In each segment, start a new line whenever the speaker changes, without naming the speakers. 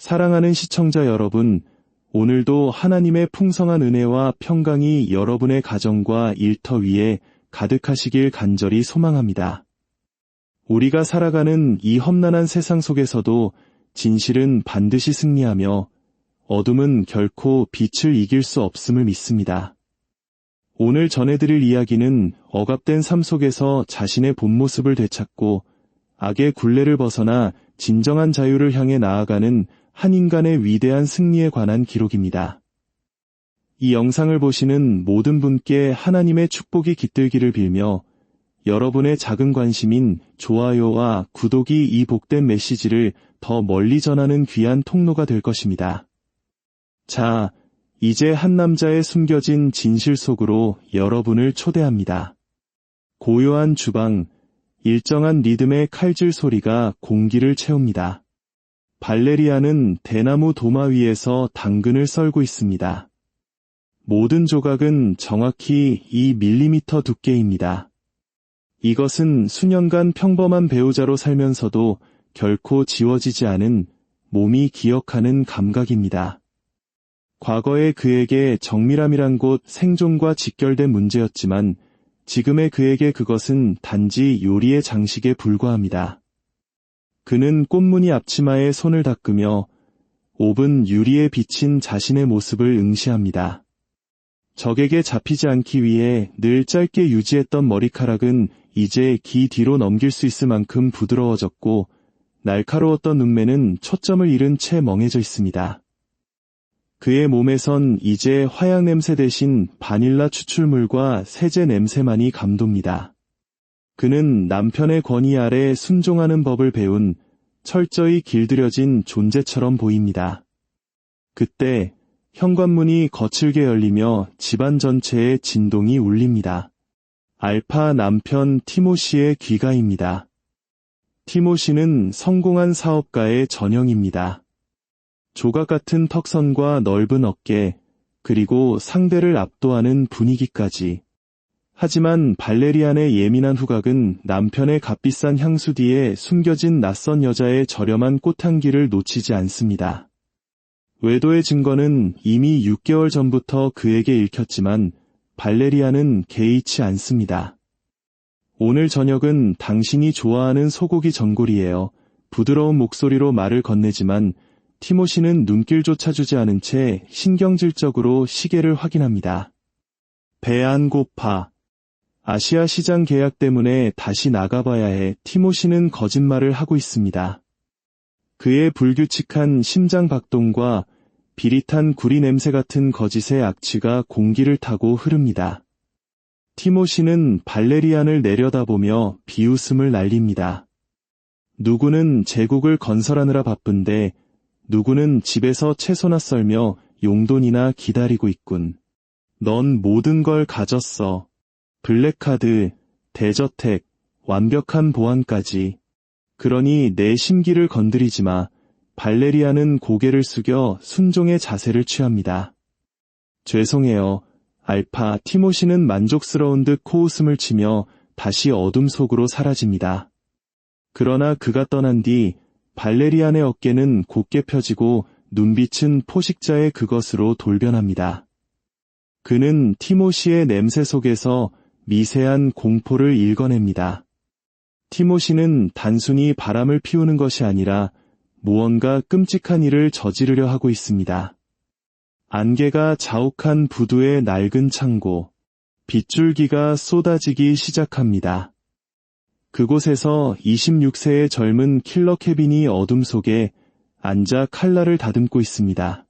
사랑하는 시청자 여러분, 오늘도 하나님의 풍성한 은혜와 평강이 여러분의 가정과 일터 위에 가득하시길 간절히 소망합니다. 우리가 살아가는 이 험난한 세상 속에서도 진실은 반드시 승리하며 어둠은 결코 빛을 이길 수 없음을 믿습니다. 오늘 전해드릴 이야기는 억압된 삶 속에서 자신의 본 모습을 되찾고 악의 굴레를 벗어나 진정한 자유를 향해 나아가는 한 인간의 위대한 승리에 관한 기록입니다. 이 영상을 보시는 모든 분께 하나님의 축복이 깃들기를 빌며 여러분의 작은 관심인 좋아요와 구독이 이 복된 메시지를 더 멀리 전하는 귀한 통로가 될 것입니다. 자, 이제 한 남자의 숨겨진 진실 속으로 여러분을 초대합니다. 고요한 주방, 일정한 리듬의 칼질 소리가 공기를 채웁니다. 발레리아는 대나무 도마 위에서 당근을 썰고 있습니다. 모든 조각은 정확히 2mm 두께입니다. 이것은 수년간 평범한 배우자로 살면서도 결코 지워지지 않은 몸이 기억하는 감각입니다. 과거의 그에게 정밀함이란 곳 생존과 직결된 문제였지만 지금의 그에게 그것은 단지 요리의 장식에 불과합니다. 그는 꽃무늬 앞치마에 손을 닦으며 옵은 유리에 비친 자신의 모습을 응시합니다. 적에게 잡히지 않기 위해 늘 짧게 유지했던 머리카락은 이제 기 뒤로 넘길 수 있을 만큼 부드러워졌고 날카로웠던 눈매는 초점을 잃은 채 멍해져 있습니다. 그의 몸에선 이제 화약 냄새 대신 바닐라 추출물과 세제 냄새만이 감돕니다. 그는 남편의 권위 아래 순종하는 법을 배운 철저히 길들여진 존재처럼 보입니다. 그때 현관문이 거칠게 열리며 집안 전체에 진동이 울립니다. 알파 남편 티모시의 귀가입니다. 티모시는 성공한 사업가의 전형입니다. 조각 같은 턱선과 넓은 어깨, 그리고 상대를 압도하는 분위기까지. 하지만 발레리안의 예민한 후각은 남편의 값비싼 향수 뒤에 숨겨진 낯선 여자의 저렴한 꽃향기를 놓치지 않습니다. 외도의 증거는 이미 6개월 전부터 그에게 읽혔지만 발레리아는 개의치 않습니다. 오늘 저녁은 당신이 좋아하는 소고기 전골이에요. 부드러운 목소리로 말을 건네지만 티모시는 눈길조차 주지 않은 채 신경질적으로 시계를 확인합니다. 배 안 고파. 아시아 시장 계약 때문에 다시 나가봐야 해 티모시는 거짓말을 하고 있습니다. 그의 불규칙한 심장 박동과 비릿한 구리 냄새 같은 거짓의 악취가 공기를 타고 흐릅니다. 티모시는 발레리안을 내려다보며 비웃음을 날립니다. 누구는 제국을 건설하느라 바쁜데 누구는 집에서 채소나 썰며 용돈이나 기다리고 있군. 넌 모든 걸 가졌어. 블랙카드, 대저택, 완벽한 보안까지. 그러니 내 심기를 건드리지 마. 발레리아는 고개를 숙여 순종의 자세를 취합니다. 죄송해요. 알파 티모시는 만족스러운 듯 코웃음을 치며 다시 어둠 속으로 사라집니다. 그러나 그가 떠난 뒤 발레리안의 어깨는 곧게 펴지고 눈빛은 포식자의 그것으로 돌변합니다. 그는 티모시의 냄새 속에서 미세한 공포를 읽어냅니다. 티모시는 단순히 바람을 피우는 것이 아니라 무언가 끔찍한 일을 저지르려 하고 있습니다. 안개가 자욱한 부두의 낡은 창고, 빗줄기가 쏟아지기 시작합니다. 그곳에서 26세의 젊은 킬러 케빈이 어둠 속에 앉아 칼날을 다듬고 있습니다.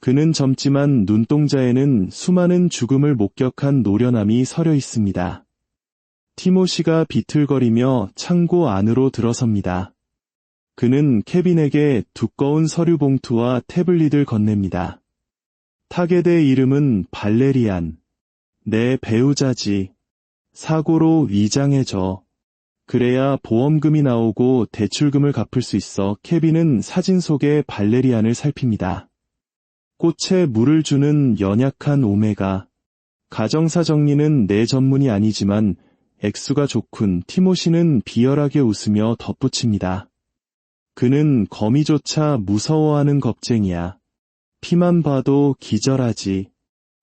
그는 젊지만 눈동자에는 수많은 죽음을 목격한 노련함이 서려 있습니다. 티모시가 비틀거리며 창고 안으로 들어섭니다. 그는 케빈에게 두꺼운 서류 봉투와 태블릿을 건넵니다. 타겟의 이름은 발레리안. 내 배우자지. 사고로 위장해줘. 그래야 보험금이 나오고 대출금을 갚을 수 있어 케빈은 사진 속의 발레리안을 살핍니다. 꽃에 물을 주는 연약한 오메가. 가정사 정리는 내 전문이 아니지만 액수가 좋군 티모시는 비열하게 웃으며 덧붙입니다. 그는 거미조차 무서워하는 겁쟁이야. 피만 봐도 기절하지.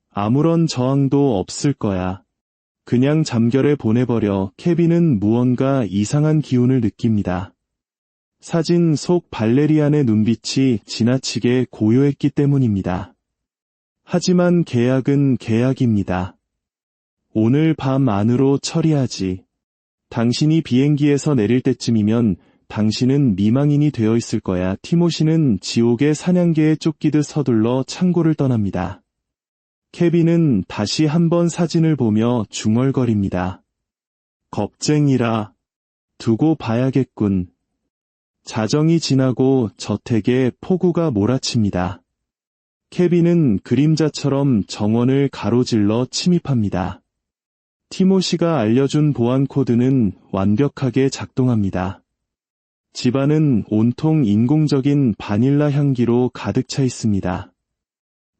아무런 저항도 없을 거야. 그냥 잠결에 보내버려 케빈은 무언가 이상한 기운을 느낍니다. 사진 속 발레리안의 눈빛이 지나치게 고요했기 때문입니다. 하지만 계약은 계약입니다. 오늘 밤 안으로 처리하지. 당신이 비행기에서 내릴 때쯤이면 당신은 미망인이 되어 있을 거야. 티모시는 지옥의 사냥개에 쫓기듯 서둘러 창고를 떠납니다. 케빈은 다시 한번 사진을 보며 중얼거립니다. 겁쟁이라. 두고 봐야겠군. 자정이 지나고 저택에 폭우가 몰아칩니다. 케빈은 그림자처럼 정원을 가로질러 침입합니다. 티모시가 알려준 보안 코드는 완벽하게 작동합니다. 집안은 온통 인공적인 바닐라 향기로 가득 차 있습니다.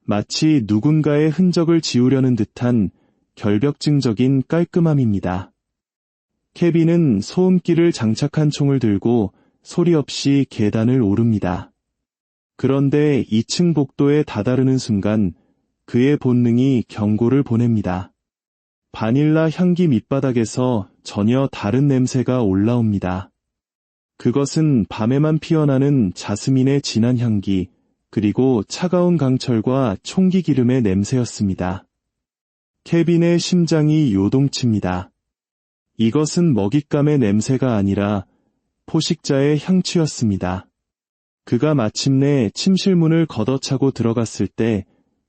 마치 누군가의 흔적을 지우려는 듯한 결벽증적인 깔끔함입니다. 케빈은 소음기를 장착한 총을 들고 소리 없이 계단을 오릅니다. 그런데 2층 복도에 다다르는 순간 그의 본능이 경고를 보냅니다. 바닐라 향기 밑바닥에서 전혀 다른 냄새가 올라옵니다. 그것은 밤에만 피어나는 자스민의 진한 향기, 그리고 차가운 강철과 총기 기름의 냄새였습니다. 케빈의 심장이 요동칩니다. 이것은 먹잇감의 냄새가 아니라 포식자의 향취였습니다. 그가 마침내 침실문을 걷어차고 들어갔을 때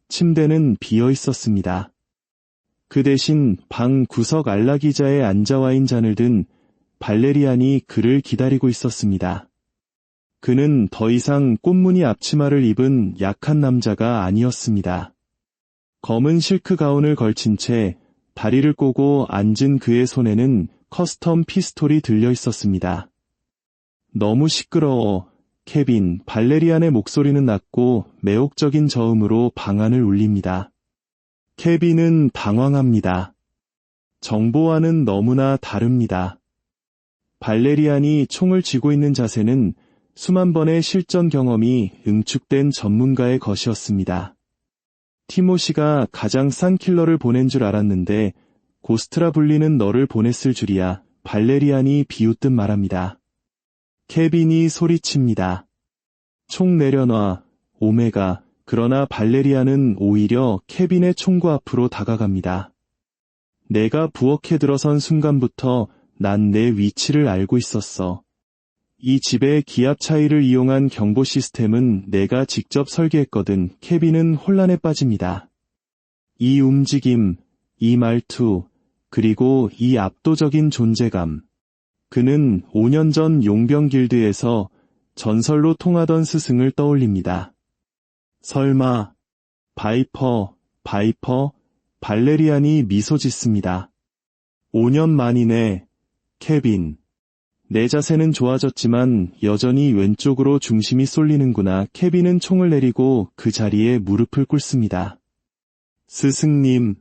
침대는 비어 있었습니다. 그 대신 방 구석 안락의자에 앉아와인 잔을 든 발레리안이 그를 기다리고 있었습니다. 그는 더 이상 꽃무늬 앞치마를 입은 약한 남자가 아니었습니다. 검은 실크 가운을 걸친 채 다리를 꼬고 앉은 그의 손에는 커스텀 피스톨이 들려 있었습니다. 너무 시끄러워. 케빈, 발레리안의 목소리는 낮고 매혹적인 저음으로 방안을 울립니다. 케빈은 당황합니다. 정보와는 너무나 다릅니다. 발레리안이 총을 쥐고 있는 자세는 수만 번의 실전 경험이 응축된 전문가의 것이었습니다. 티모시가 가장 싼 킬러를 보낸 줄 알았는데 고스트라 불리는 너를 보냈을 줄이야 발레리안이 비웃듯 말합니다. 케빈이 소리칩니다. 총 내려놔, 오메가, 그러나 발레리아는 오히려 케빈의 총구 앞으로 다가갑니다. 내가 부엌에 들어선 순간부터 난 내 위치를 알고 있었어. 이 집의 기압 차이를 이용한 경보 시스템은 내가 직접 설계했거든. 케빈은 혼란에 빠집니다. 이 움직임, 이 말투, 그리고 이 압도적인 존재감. 그는 5년 전 용병 길드에서 전설로 통하던 스승을 떠올립니다. 설마, 바이퍼, 바이퍼, 발레리안이 미소 짓습니다. 5년 만이네, 케빈. 내 자세는 좋아졌지만 여전히 왼쪽으로 중심이 쏠리는구나. 케빈은 총을 내리고 그 자리에 무릎을 꿇습니다. 스승님,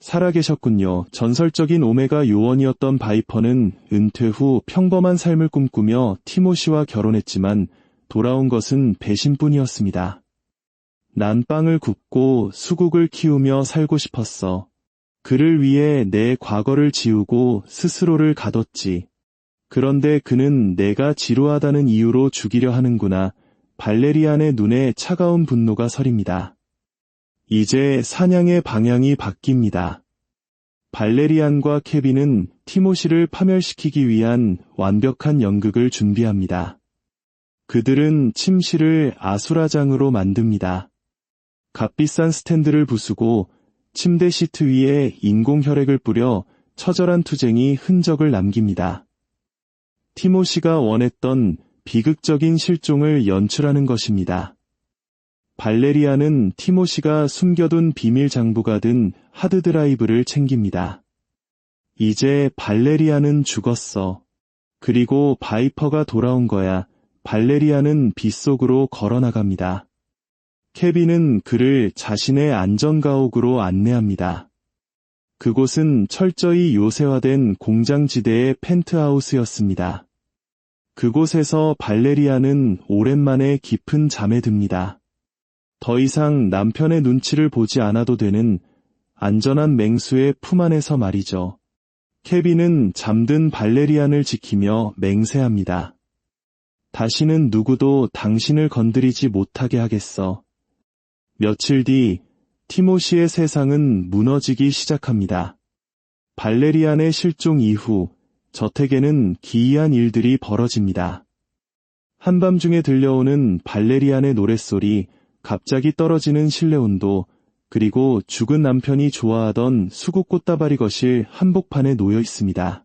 살아계셨군요. 전설적인 오메가 요원이었던 바이퍼는 은퇴 후 평범한 삶을 꿈꾸며 티모시와 결혼했지만 돌아온 것은 배신뿐이었습니다. 난 빵을 굽고 수국을 키우며 살고 싶었어. 그를 위해 내 과거를 지우고 스스로를 가뒀지. 그런데 그는 내가 지루하다는 이유로 죽이려 하는구나. 발레리안의 눈에 차가운 분노가 서립니다. 이제 사냥의 방향이 바뀝니다. 발레리안과 케빈은 티모시를 파멸시키기 위한 완벽한 연극을 준비합니다. 그들은 침실을 아수라장으로 만듭니다. 값비싼 스탠드를 부수고 침대 시트 위에 인공 혈액을 뿌려 처절한 투쟁이 흔적을 남깁니다. 티모시가 원했던 비극적인 실종을 연출하는 것입니다. 발레리아는 티모시가 숨겨둔 비밀 장부가 든 하드드라이브를 챙깁니다. 이제 발레리아는 죽었어. 그리고 바이퍼가 돌아온 거야. 발레리아는 빗속으로 걸어나갑니다. 케빈은 그를 자신의 안전가옥으로 안내합니다. 그곳은 철저히 요새화된 공장지대의 펜트하우스였습니다. 그곳에서 발레리아는 오랜만에 깊은 잠에 듭니다. 더 이상 남편의 눈치를 보지 않아도 되는 안전한 맹수의 품 안에서 말이죠. 케빈은 잠든 발레리안을 지키며 맹세합니다. 다시는 누구도 당신을 건드리지 못하게 하겠어. 며칠 뒤 티모시의 세상은 무너지기 시작합니다. 발레리안의 실종 이후 저택에는 기이한 일들이 벌어집니다. 한밤중에 들려오는 발레리안의 노랫소리, 갑자기 떨어지는 실내 온도, 그리고 죽은 남편이 좋아하던 수국 꽃다발이 거실 한복판에 놓여 있습니다.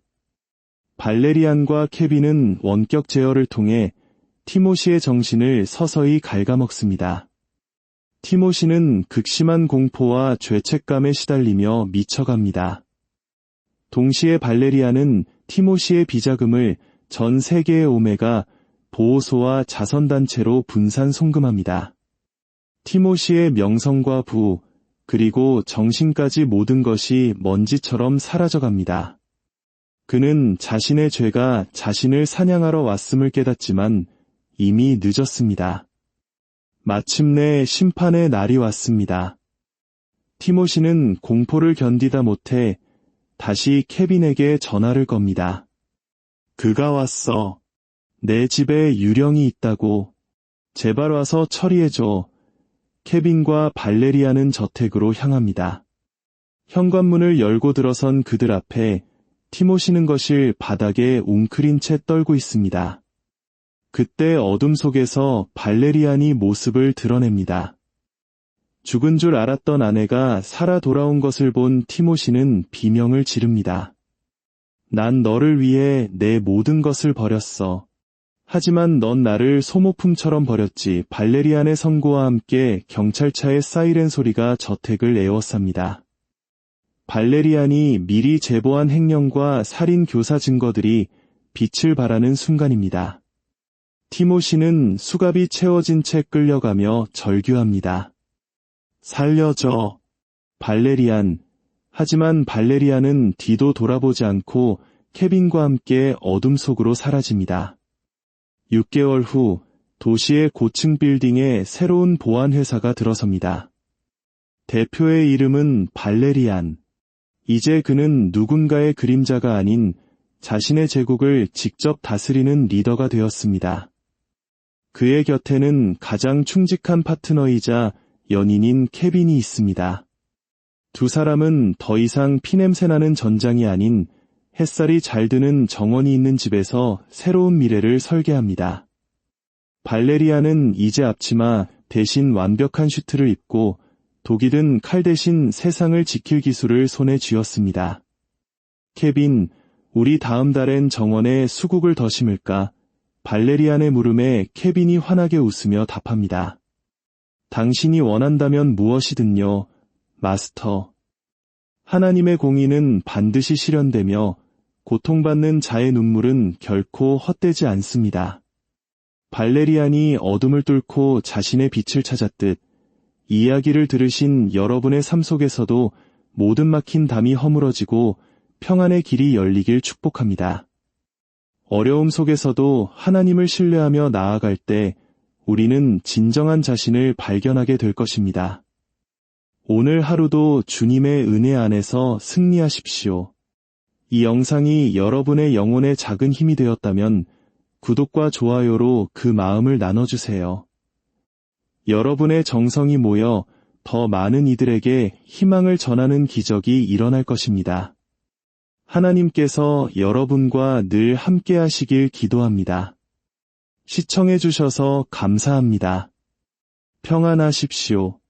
발레리안과 케빈은 원격 제어를 통해 티모시의 정신을 서서히 갉아먹습니다. 티모시는 극심한 공포와 죄책감에 시달리며 미쳐갑니다. 동시에 발레리아는 티모시의 비자금을 전 세계의 오메가 보호소와 자선단체로 분산 송금합니다. 티모시의 명성과 부, 그리고 정신까지 모든 것이 먼지처럼 사라져갑니다. 그는 자신의 죄가 자신을 사냥하러 왔음을 깨닫지만 이미 늦었습니다. 마침내 심판의 날이 왔습니다. 티모시는 공포를 견디다 못해 다시 케빈에게 전화를 겁니다. 그가 왔어. 내 집에 유령이 있다고. 제발 와서 처리해줘. 케빈과 발레리아는 저택으로 향합니다. 현관문을 열고 들어선 그들 앞에 티모시는 것을 바닥에 웅크린 채 떨고 있습니다. 그때 어둠 속에서 발레리안이 모습을 드러냅니다. 죽은 줄 알았던 아내가 살아 돌아온 것을 본 티모시는 비명을 지릅니다. 난 너를 위해 내 모든 것을 버렸어. 하지만 넌 나를 소모품처럼 버렸지. 발레리안의 선고와 함께 경찰차의 사이렌 소리가 저택을 에워쌉니다. 발레리안이 미리 제보한 행령과 살인 교사 증거들이 빛을 발하는 순간입니다. 티모시는 수갑이 채워진 채 끌려가며 절규합니다. 살려줘. 발레리안. 하지만 발레리안은 뒤도 돌아보지 않고 케빈과 함께 어둠 속으로 사라집니다. 6개월 후 도시의 고층 빌딩에 새로운 보안 회사가 들어섭니다. 대표의 이름은 발레리안. 이제 그는 누군가의 그림자가 아닌 자신의 제국을 직접 다스리는 리더가 되었습니다. 그의 곁에는 가장 충직한 파트너이자 연인인 케빈이 있습니다. 두 사람은 더 이상 피냄새나는 전장이 아닌 햇살이 잘 드는 정원이 있는 집에서 새로운 미래를 설계합니다. 발레리아는 이제 앞치마 대신 완벽한 슈트를 입고 든칼 대신 세상을 지킬 기술을 손에 쥐었습니다. 케빈, 우리 다음 달엔 정원에 수국을 더 심을까? 발레리안의 물음에 케빈이 환하게 웃으며 답합니다. 당신이 원한다면 무엇이든요, 마스터. 하나님의 공의는 반드시 실현되며 고통받는 자의 눈물은 결코 헛되지 않습니다. 발레리안이 어둠을 뚫고 자신의 빛을 찾았듯 이야기를 들으신 여러분의 삶 속에서도 모든 막힌 담이 허물어지고 평안의 길이 열리길 축복합니다. 어려움 속에서도 하나님을 신뢰하며 나아갈 때 우리는 진정한 자신을 발견하게 될 것입니다. 오늘 하루도 주님의 은혜 안에서 승리하십시오. 이 영상이 여러분의 영혼의 작은 힘이 되었다면 구독과 좋아요로 그 마음을 나눠주세요. 여러분의 정성이 모여 더 많은 이들에게 희망을 전하는 기적이 일어날 것입니다. 하나님께서 여러분과 늘 함께 하시길 기도합니다. 시청해주셔서 감사합니다. 평안하십시오.